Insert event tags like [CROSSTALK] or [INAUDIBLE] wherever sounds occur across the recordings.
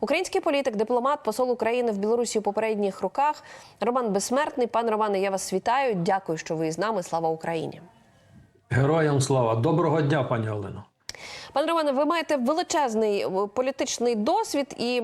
Український політик, дипломат, посол України в Білорусі у попередніх роках. Роман Безсмертний. Пане Романе, я вас вітаю. Дякую, що ви з нами. Слава Україні. Героям слава. Доброго дня, пані Олено. Пане Романе, ви маєте величезний е, політичний досвід і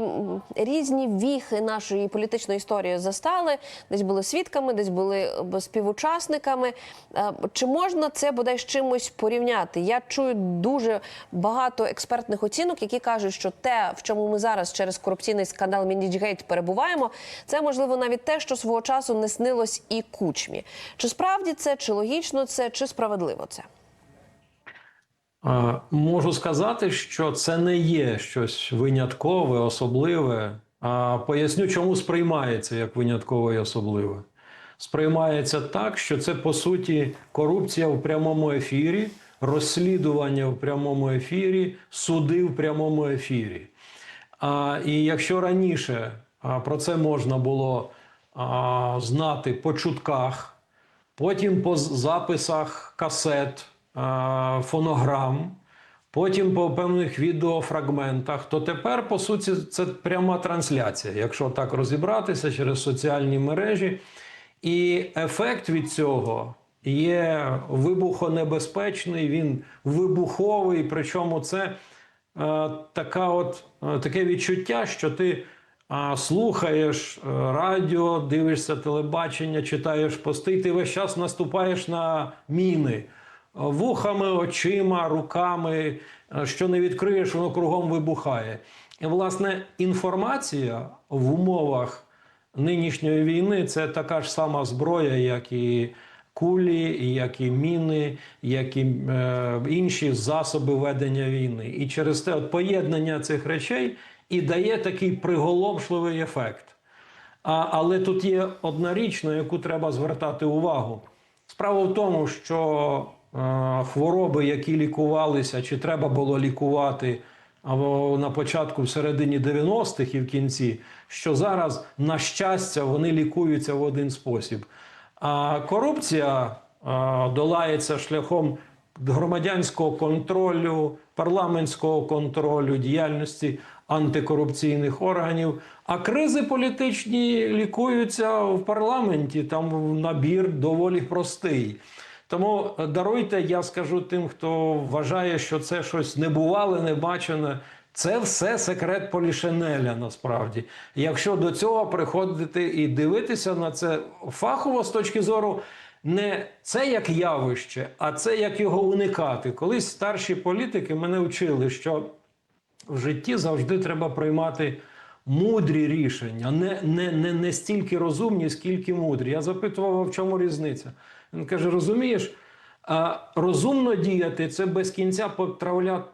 різні віхи нашої політичної історії застали. Десь були свідками, десь були е, співучасниками. Е, Чи можна це бодай з чимось порівняти? Я чую дуже багато експертних оцінок, які кажуть, що те, в чому ми зараз через корупційний скандал Міндічгейт перебуваємо, це можливо навіть те, що свого часу не снилось і кучмі. Чи справді це, чи логічно це, чи справедливо це? Можу сказати, що це не є щось виняткове, особливе. А поясню, чому сприймається як виняткове і особливе. Сприймається так, що це по суті корупція в прямому ефірі, розслідування в прямому ефірі, суди в прямому ефірі. А, і якщо раніше а, про це можна було а, знати по чутках, потім по записах касет, фонограм, потім по певних відеофрагментах, то тепер, по суті, це пряма трансляція, якщо так розібратися через соціальні мережі. І ефект від цього є вибухонебезпечний, він вибуховий. Причому це е, така от, е, таке відчуття, що ти а, слухаєш е, радіо, дивишся телебачення, читаєш пости, і ти весь час наступаєш на міни е, вухами, очима, руками. е, Що не відкриєш, воно кругом вибухає. І, власне, інформація в умовах нинішньої війни це така ж сама зброя, як і кулі, як і міни, як і е, інші засоби ведення війни. І через те от поєднання цих речей і дає такий приголомшливий ефект. А, але тут є одна річ, на яку треба звертати увагу. Справа в тому, що хвороби, які лікувалися, чи треба було лікувати або на початку, в середині 90-х і в кінці, що зараз, на щастя, вони лікуються в один спосіб. А корупція долається шляхом громадянського контролю, парламентського контролю, діяльності антикорупційних органів. А кризи політичні лікуються в парламенті. Там набір доволі простий. Тому е, даруйте, я скажу тим, хто вважає, що це щось небувале, небачене. Це все секрет Полішинеля насправді. Якщо до цього приходити і дивитися на це фахово з точки зору не це як явище, а це як його уникати. Колись старші політики мене вчили, що в житті завжди треба приймати мудрі рішення, не, не, не, не стільки розумні, скільки мудрі. Я запитував, в чому різниця? Він каже: розумієш, розумно діяти це без кінця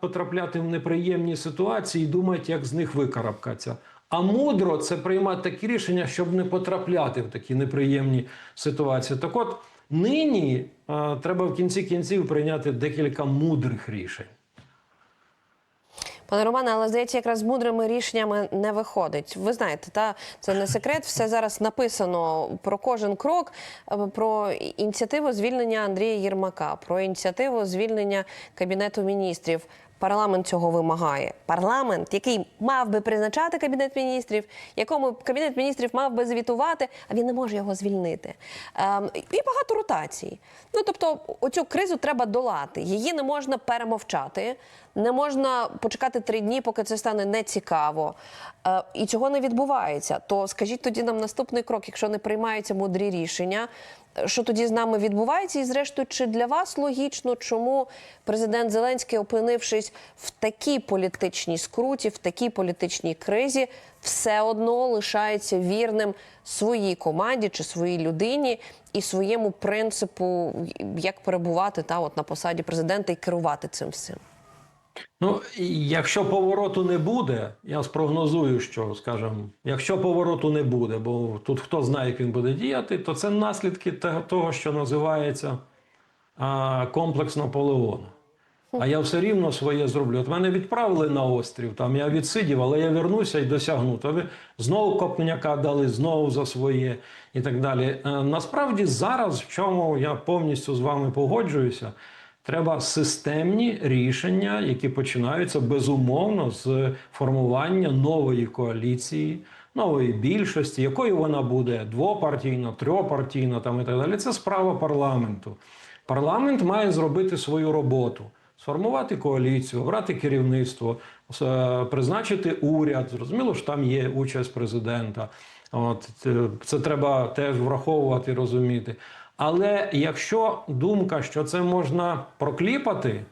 потрапляти в неприємні ситуації і думати, як з них викарабкатися. А мудро це приймати такі рішення, щоб не потрапляти в такі неприємні ситуації. Так от нині а, треба в кінці кінців прийняти декілька мудрих рішень. Пане Романе, але здається, якраз мудрими рішеннями не виходить. Ви знаєте, та це не секрет. Все зараз написано про кожен крок, е, про ініціативу звільнення Андрія Єрмака, про ініціативу звільнення кабінету міністрів. Парламент цього вимагає. Парламент, який мав би призначати кабінет міністрів, якому кабінет міністрів мав би звітувати, а він не може його звільнити. Ем, і багато ротацій. Ну тобто, оцю кризу треба долати. Її не можна перемовчати, не можна почекати три дні, поки це стане нецікаво. Е, і цього не відбувається. То скажіть тоді нам наступний крок, якщо не приймаються мудрі рішення. Що тоді з нами відбувається, і зрештою, чи для вас логічно, чому президент Зеленський, опинившись в такій політичній скруті, в такій політичній кризі, все одно лишається вірним своїй команді чи своїй людині і своєму принципу, як перебувати та от на посаді президента і керувати цим всім? Ну, якщо повороту не буде, я спрогнозую, що скажімо, якщо повороту не буде, бо тут хто знає, як він буде діяти, то це наслідки того, що називається а, комплекс Наполеона. А я все рівно своє зроблю. От мене відправили на острів, там я відсидів, але я вернуся і досягну. То ви знову копняка дали, знову за своє і так далі. Е, Насправді зараз, в чому я повністю з вами погоджуюся, Треба системні рішення, які починаються безумовно з формування нової коаліції, нової більшості, якою вона буде двопартійна, трьохпартійна там і так далі. Це справа парламенту. Парламент має зробити свою роботу, сформувати коаліцію, обрати керівництво, призначити уряд. Зрозуміло, що там є участь президента. От це- це треба теж враховувати, розуміти. Але якщо думка, що це можна прокліпати,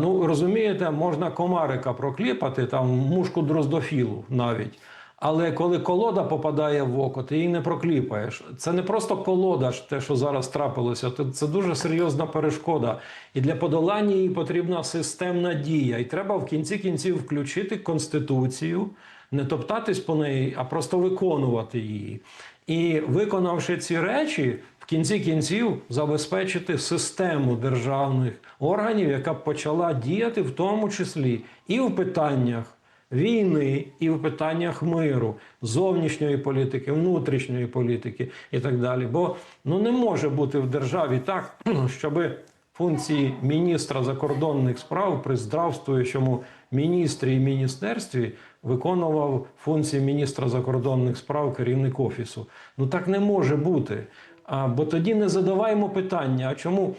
ну розумієте, можна комарика прокліпати, там мушку дроздофілу навіть. Але коли колода попадає в око, ти її не прокліпаєш. Це не просто колода, те, що зараз трапилося, це дуже серйозна перешкода. І для подолання її потрібна системна дія. І треба в кінці кінців включити конституцію, не топтатись по неї, а просто виконувати її. І виконавши ці речі, кінці кінців забезпечити систему державних органів, яка почала діяти в тому числі і в питаннях війни, і в питаннях миру, зовнішньої політики, внутрішньої політики і так далі. Бо ну не може бути в державі так, [CLEARS THROAT] щоби функції міністра закордонних справ при здравствуючому міністрі і міністерстві виконував функції міністра закордонних справ керівник офісу. Ну так не може бути. Бо тоді не задаваємо питання, а чому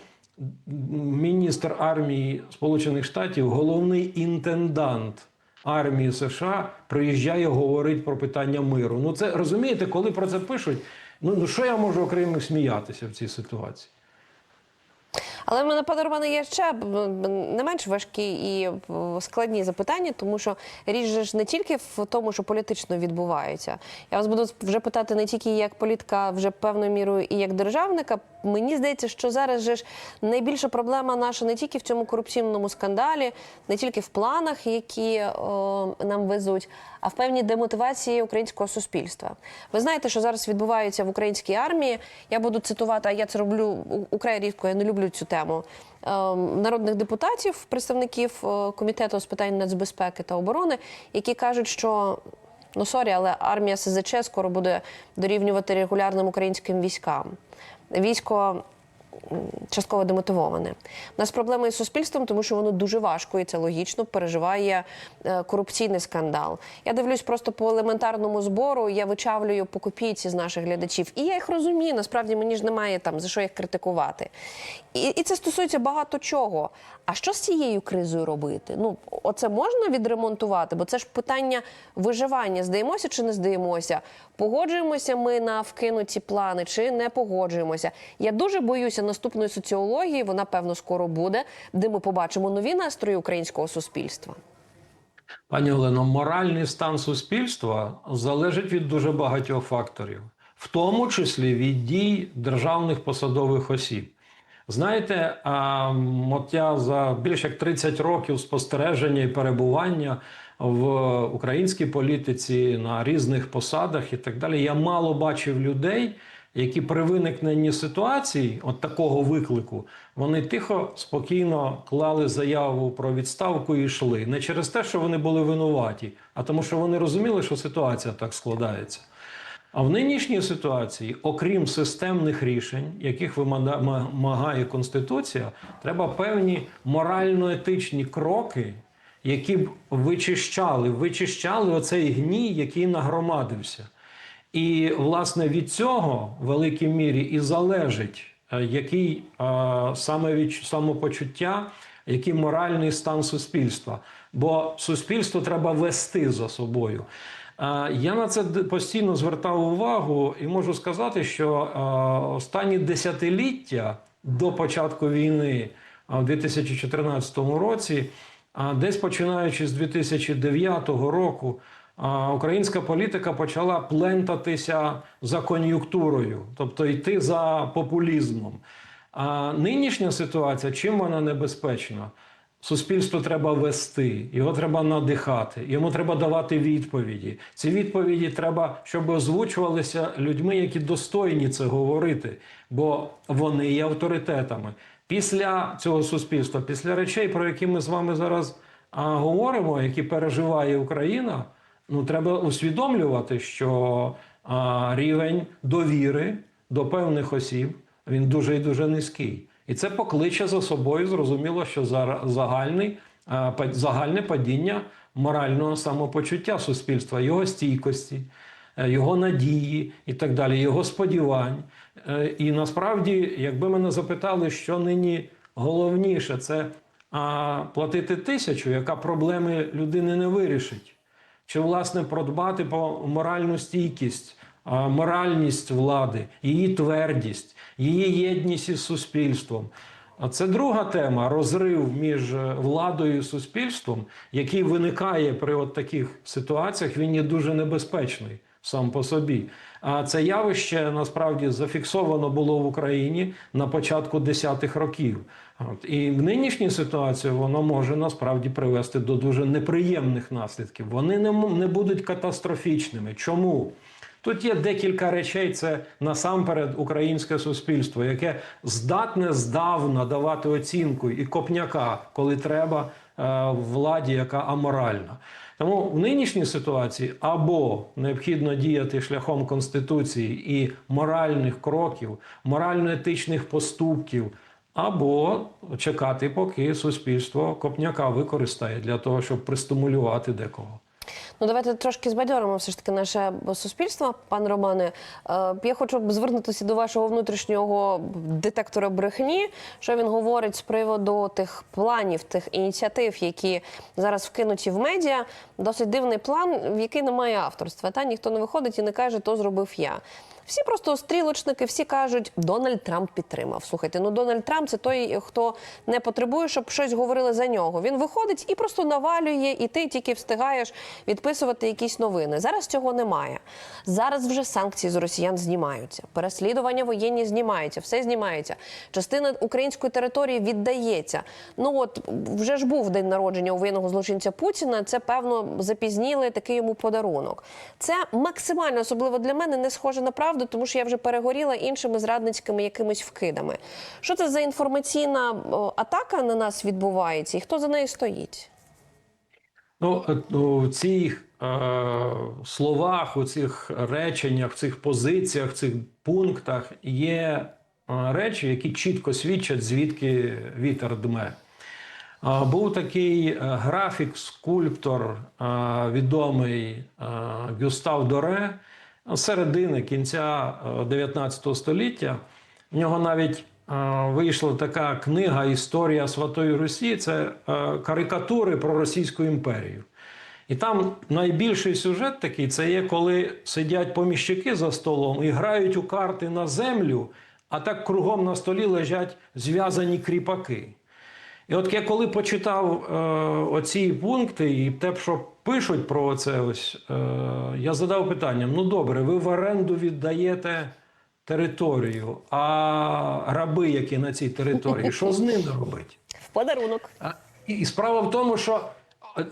міністр армії Сполучених Штатів, головний інтендант армії США, приїжджає говорить про питання миру. Ну це розумієте, коли про це пишуть. Ну, ну що я можу окремо сміятися в цій ситуації? Але в мене, пане Романе, є ще не менш важкі і складні запитання, тому що річ ж не тільки в тому, що політично відбувається. Я вас буду вже питати не тільки як політика, вже певною мірою і як державника. Мені здається, що зараз же ж найбільша проблема наша не тільки в цьому корупційному скандалі, не тільки в планах, які о, нам везуть, а в певній демотивації українського суспільства. Ви знаєте, що зараз відбувається в українській армії. Я буду цитувати, а я це роблю украй рідко, я не люблю цю тему. ем, Народних депутатів, представників е, комітету з питань нацбезпеки та оборони, які кажуть, що ну сорі, але армія СЗЧ скоро буде дорівнювати регулярним українським військам. Військо частково демотивоване. У нас проблема із суспільством, тому що воно дуже важко і це логічно переживає е, корупційний скандал. Я дивлюсь просто по елементарному збору. Я вичавлюю по копійці з наших глядачів, і я їх розумію. Насправді мені ж немає там за що їх критикувати. І, і це стосується багато чого. А що з цією кризою робити? Ну, оце можна відремонтувати, бо це ж питання виживання. Здаємося чи не здаємося? Погоджуємося ми на вкинуті плани чи не погоджуємося. Я дуже боюся наступної соціології. Вона певно скоро буде, де ми побачимо нові настрої українського суспільства. Пані Олено, моральний стан суспільства залежить від дуже багатьох факторів, в тому числі від дій державних посадових осіб. Знаєте, а, от я за більше як 30 років спостереження і перебування в українській політиці на різних посадах і так далі, я мало бачив людей, які при виникненні ситуації, от такого виклику, вони тихо, спокійно клали заяву про відставку і йшли. Не через те, що вони були винуваті, а тому, що вони розуміли, що ситуація так складається. А в нинішній ситуації, окрім системних рішень, яких вимагає Конституція, треба певні морально-етичні кроки, які б вичищали, вичищали оцей гній, який нагромадився. І власне від цього в великій мірі і залежить, е, який е, саме від самопочуття, який моральний стан суспільства. Бо суспільство треба вести за собою. Я на це постійно звертав увагу і можу сказати, що останні десятиліття до початку війни в 2014 році, десь починаючи з 2009 року, українська політика почала плентатися за кон'юнктурою, тобто йти за популізмом. А нинішня ситуація, чим вона небезпечна? Суспільство треба вести, його треба надихати, йому треба давати відповіді. Ці відповіді треба, щоб озвучувалися людьми, які достойні це говорити, бо вони є авторитетами. Після цього суспільства, після речей, про які ми з вами зараз а, говоримо, які переживає Україна, ну треба усвідомлювати, що а, рівень довіри до певних осіб він дуже і дуже низький. І це покличе за собою, зрозуміло, що загальний, е, загальне падіння морального самопочуття суспільства, його стійкості, е, його надії і так далі, його сподівань. Е, І насправді, якби мене запитали, що нині головніше, це платити тисячу, яка проблеми людини не вирішить чи власне продбати про моральну стійкість, моральність влади, її твердість, її єдність із суспільством. А це друга тема розрив між е, владою і суспільством, який виникає при от таких ситуаціях. Він є дуже небезпечний сам по собі. А це явище насправді зафіксовано було в Україні на початку десятих років. І в нинішній ситуації воно може насправді привести до дуже неприємних наслідків. Вони не, не будуть катастрофічними. Чому? Тут є декілька речей. Це насамперед українське суспільство, яке здатне здавна давати оцінку і копняка, коли треба е, владі, яка аморальна. Тому в нинішній ситуації або необхідно діяти шляхом конституції і моральних кроків, морально-етичних поступків, або чекати, поки суспільство копняка використає для того, щоб пристимулювати декого. Ну, давайте трошки збадьоримо все ж таки наше суспільство, пан Романе. Е, Я хочу звернутися до вашого внутрішнього детектора брехні. Що він говорить з приводу тих планів, тих ініціатив, які зараз вкинуті в медіа. Досить дивний план, в який немає авторства. Та ніхто не виходить і не каже, то зробив я. Всі просто стрілочники, всі кажуть, Дональд Трамп підтримав. Слухайте, ну Дональд Трамп це той, хто не потребує, щоб щось говорили за нього. Він виходить і просто навалює, і ти тільки встигаєш відписувати якісь новини. Зараз цього немає. Зараз вже санкції з росіян знімаються, переслідування воєнні знімаються, все знімається. Частина української території віддається. Ну от вже ж був день народження у воєнного злочинця Путіна. Це певно запізніли такий йому подарунок. Це максимально особливо для мене не схоже на правду, тому що я вже перегоріла іншими зрадницькими якимись вкидами. Що це за інформаційна атака на нас відбувається, і хто за нею стоїть? Ну, е, у цих е, словах, у цих реченнях, в цих позиціях, в цих пунктах є е, речі, які чітко свідчать, звідки вітер дме. Був такий графік, скульптор, відомий Гюстав Доре середини кінця е, 19 століття. В нього навіть е, вийшла така книга Історія Святої Русі. Це е, карикатури про Російську імперію. І там найбільший сюжет такий це є, коли сидять поміщики за столом і грають у карти на землю, а так кругом на столі лежать зв'язані кріпаки. І от я коли почитав е, оці пункти і те, що пишуть про це, ось е, я задав питання: ну добре, ви в оренду віддаєте територію, а раби, які на цій території, що з ними робить? В подарунок. І справа в тому, що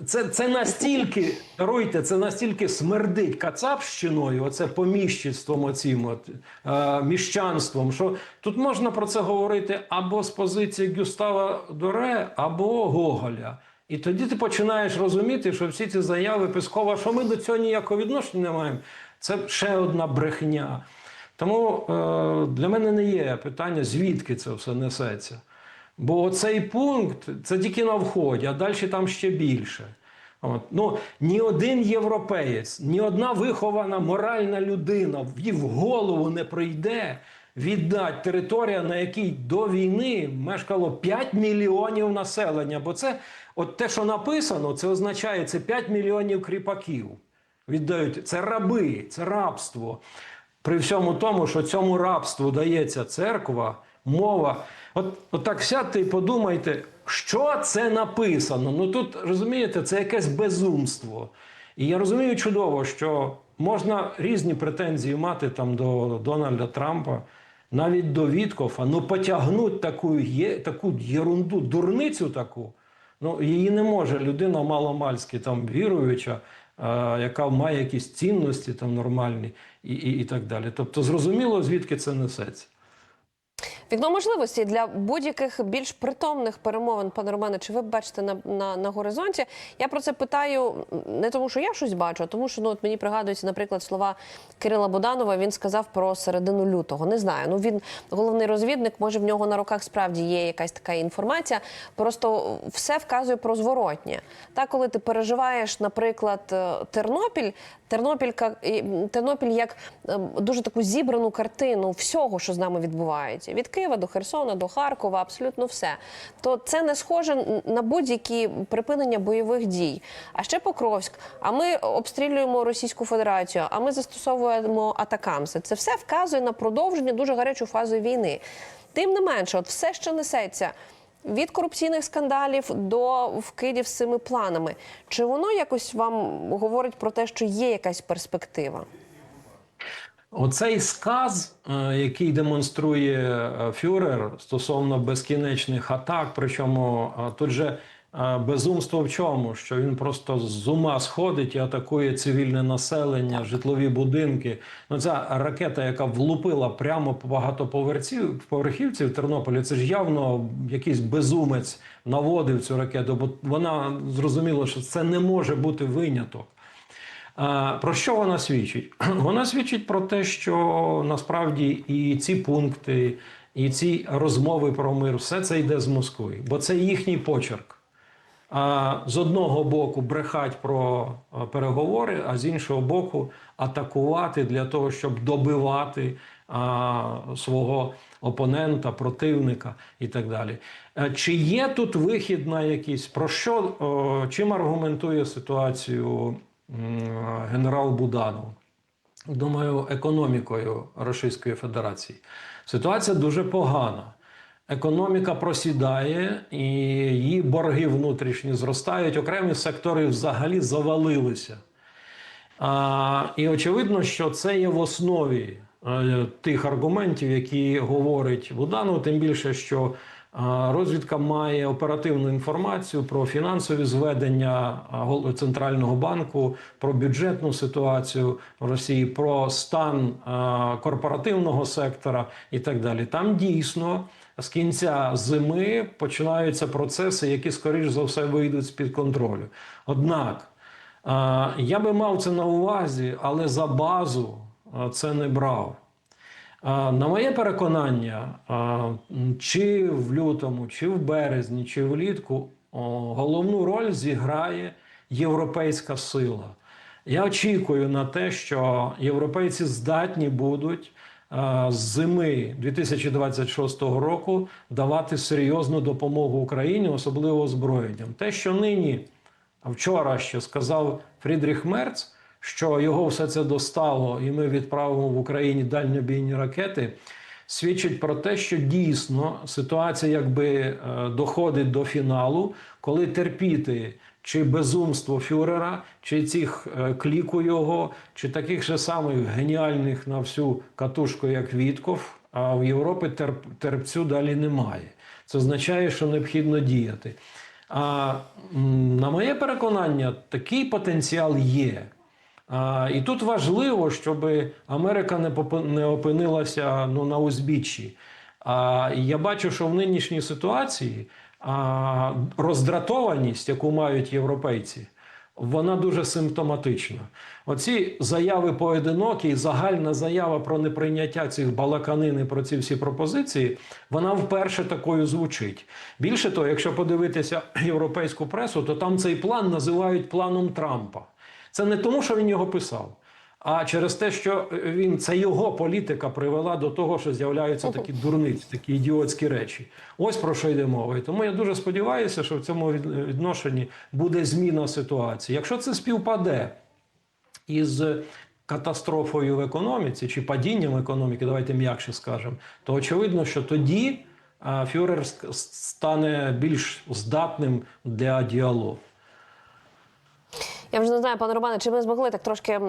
це, це настільки, даруйте, це настільки смердить кацапщиною, оце поміщицтвом, оцім от, е, міщанством, що тут можна про це говорити або з позиції Гюстава Доре, або Гоголя. І тоді ти починаєш розуміти, що всі ці заяви Пескова, що ми до цього ніякого відношення не маємо, це ще одна брехня. Тому е, для мене не є питання, звідки це все несеться. Бо цей пункт це тільки на вході, а далі там ще більше. От. Ну, ні один європеєць, ні одна вихована моральна людина їй в голову не прийде віддати територію, на якій до війни мешкало 5 мільйонів населення. Бо це, от те, що написано, це означає це 5 мільйонів кріпаків. Віддають це раби, це рабство. При всьому тому, що цьому рабству дається церква, мова. От, от так сядьте і подумайте, що це написано. Ну тут розумієте, це якесь безумство. І я розумію чудово, що можна різні претензії мати там до Дональда Трампа, навіть до Віткофа. Ну потягнуть таку, є, таку єрунду, дурницю таку. Ну, її не може людина маломальськи там віруюча, е, яка має якісь цінності там нормальні і, і, і так далі. Тобто зрозуміло, звідки це несеться. Вікно можливості для будь-яких більш притомних перемовин, пане Романе, чи ви бачите на, на, на горизонті? Я про це питаю не тому, що я щось бачу, а тому, що ну от мені пригадуються, наприклад, слова Кирила Буданова. Він сказав про середину лютого. Не знаю. Ну він головний розвідник. Може в нього на руках справді є якась така інформація. Просто все вказує про зворотнє. Так, коли ти переживаєш, наприклад, е, Тернопіль, Тернопілька Тернопіль як е, дуже таку зібрану картину всього, що з нами відбувається, від Києва до Херсона, до Харкова, абсолютно все. То це не схоже на будь-які припинення бойових дій. А ще Покровськ. А ми обстрілюємо Російську Федерацію, а ми застосовуємо атакамси. Це все вказує на продовження дуже гарячої фази війни. Тим не менше, от все, що несеться. Від корупційних скандалів до вкидів з цими планами. Чи воно якось вам говорить про те, що є якась перспектива? Оцей сказ, е, який демонструє е, фюрер стосовно безкінечних атак, причому е, тут же безумство в чому? Що він просто з ума сходить і атакує цивільне населення, житлові будинки. Ну, ця ракета, яка влупила прямо по багатоповерхівці поверхівці в Тернополі, це ж явно якийсь безумець наводив цю ракету, бо вона зрозуміла, що це не може бути виняток. А, Про що вона свідчить? [CLEARS THROAT] Вона свідчить про те, що насправді і ці пункти, і ці розмови про мир, все це йде з Москви, бо це їхній почерк. З одного боку брехать про переговори, а з іншого боку атакувати для того, щоб добивати а, свого опонента, противника і так далі. Е, Чи є тут вихід на якийсь про що чим аргументує ситуацію генерал Буданов? Думаю, економікою Російської Федерації. Ситуація дуже погана. Економіка просідає, і її борги внутрішні зростають. Окремі сектори взагалі завалилися. А, і очевидно, що це є в основі е, тих аргументів, які говорить Буданов, тим більше, що розвідка має оперативну інформацію про фінансові зведення центрального банку, про бюджетну ситуацію в Росії, про стан корпоративного сектора і так далі. Там дійсно з кінця зими починаються процеси, які скоріш за все вийдуть з під контролю. Однак. Я би мав це на увазі, але за базу це не брав. На моє переконання, чи в лютому, чи в березні, чи влітку головну роль зіграє європейська сила. Я очікую на те, що європейці здатні будуть з зими 2026 року давати серйозну допомогу Україні, особливо озброєнням. Те, що нині вчора ще сказав Фрідріх Мерц, що його все це достало, і ми відправимо в Україні дальньобійні ракети. Свідчить про те, що дійсно ситуація якби е, доходить до фіналу, коли терпіти чи безумство фюрера, чи цих е, кліку його, чи таких же самих геніальних на всю катушку, як Вітков, а в Європі терп, терпцю далі немає. Це означає, що необхідно діяти. А на моє переконання, такий потенціал є. І тут важливо, щоб Америка не, опинилася ну, на узбіччі. А, я бачу, що в нинішній ситуації роздратованість, яку мають європейці, вона дуже симптоматична. Оці заяви поодинокі, загальна заява про неприйняття цих балаканин і про ці всі пропозиції, вона вперше такою звучить. Більше того, якщо подивитися [CLEARS THROAT] європейську пресу, то там цей план називають планом Трампа. Це не тому, що він його писав. А через те, що він це його політика привела до того, що з'являються такі дурниці, такі ідіотські речі. Ось про що йде мова. І тому я дуже сподіваюся, що в цьому відношенні буде зміна ситуації. Якщо це співпаде із катастрофою в економіці чи падінням економіки, давайте м'якше скажемо, то очевидно, що тоді фюрер стане більш здатним для діалогу. Я вже не знаю, пане Романе, чи ми змогли так трошки е,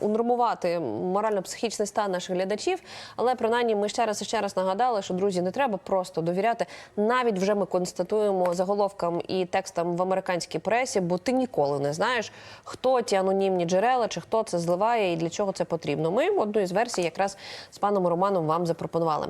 унормувати морально-психічний стан наших глядачів, але принаймні ми ще раз і ще раз нагадали, що друзі, не треба просто довіряти. Навіть вже ми констатуємо заголовкам і текстам в американській пресі, бо ти ніколи не знаєш, хто ті анонімні джерела, чи хто це зливає і для чого це потрібно. Ми одну із версій якраз з паном Романом вам запропонували.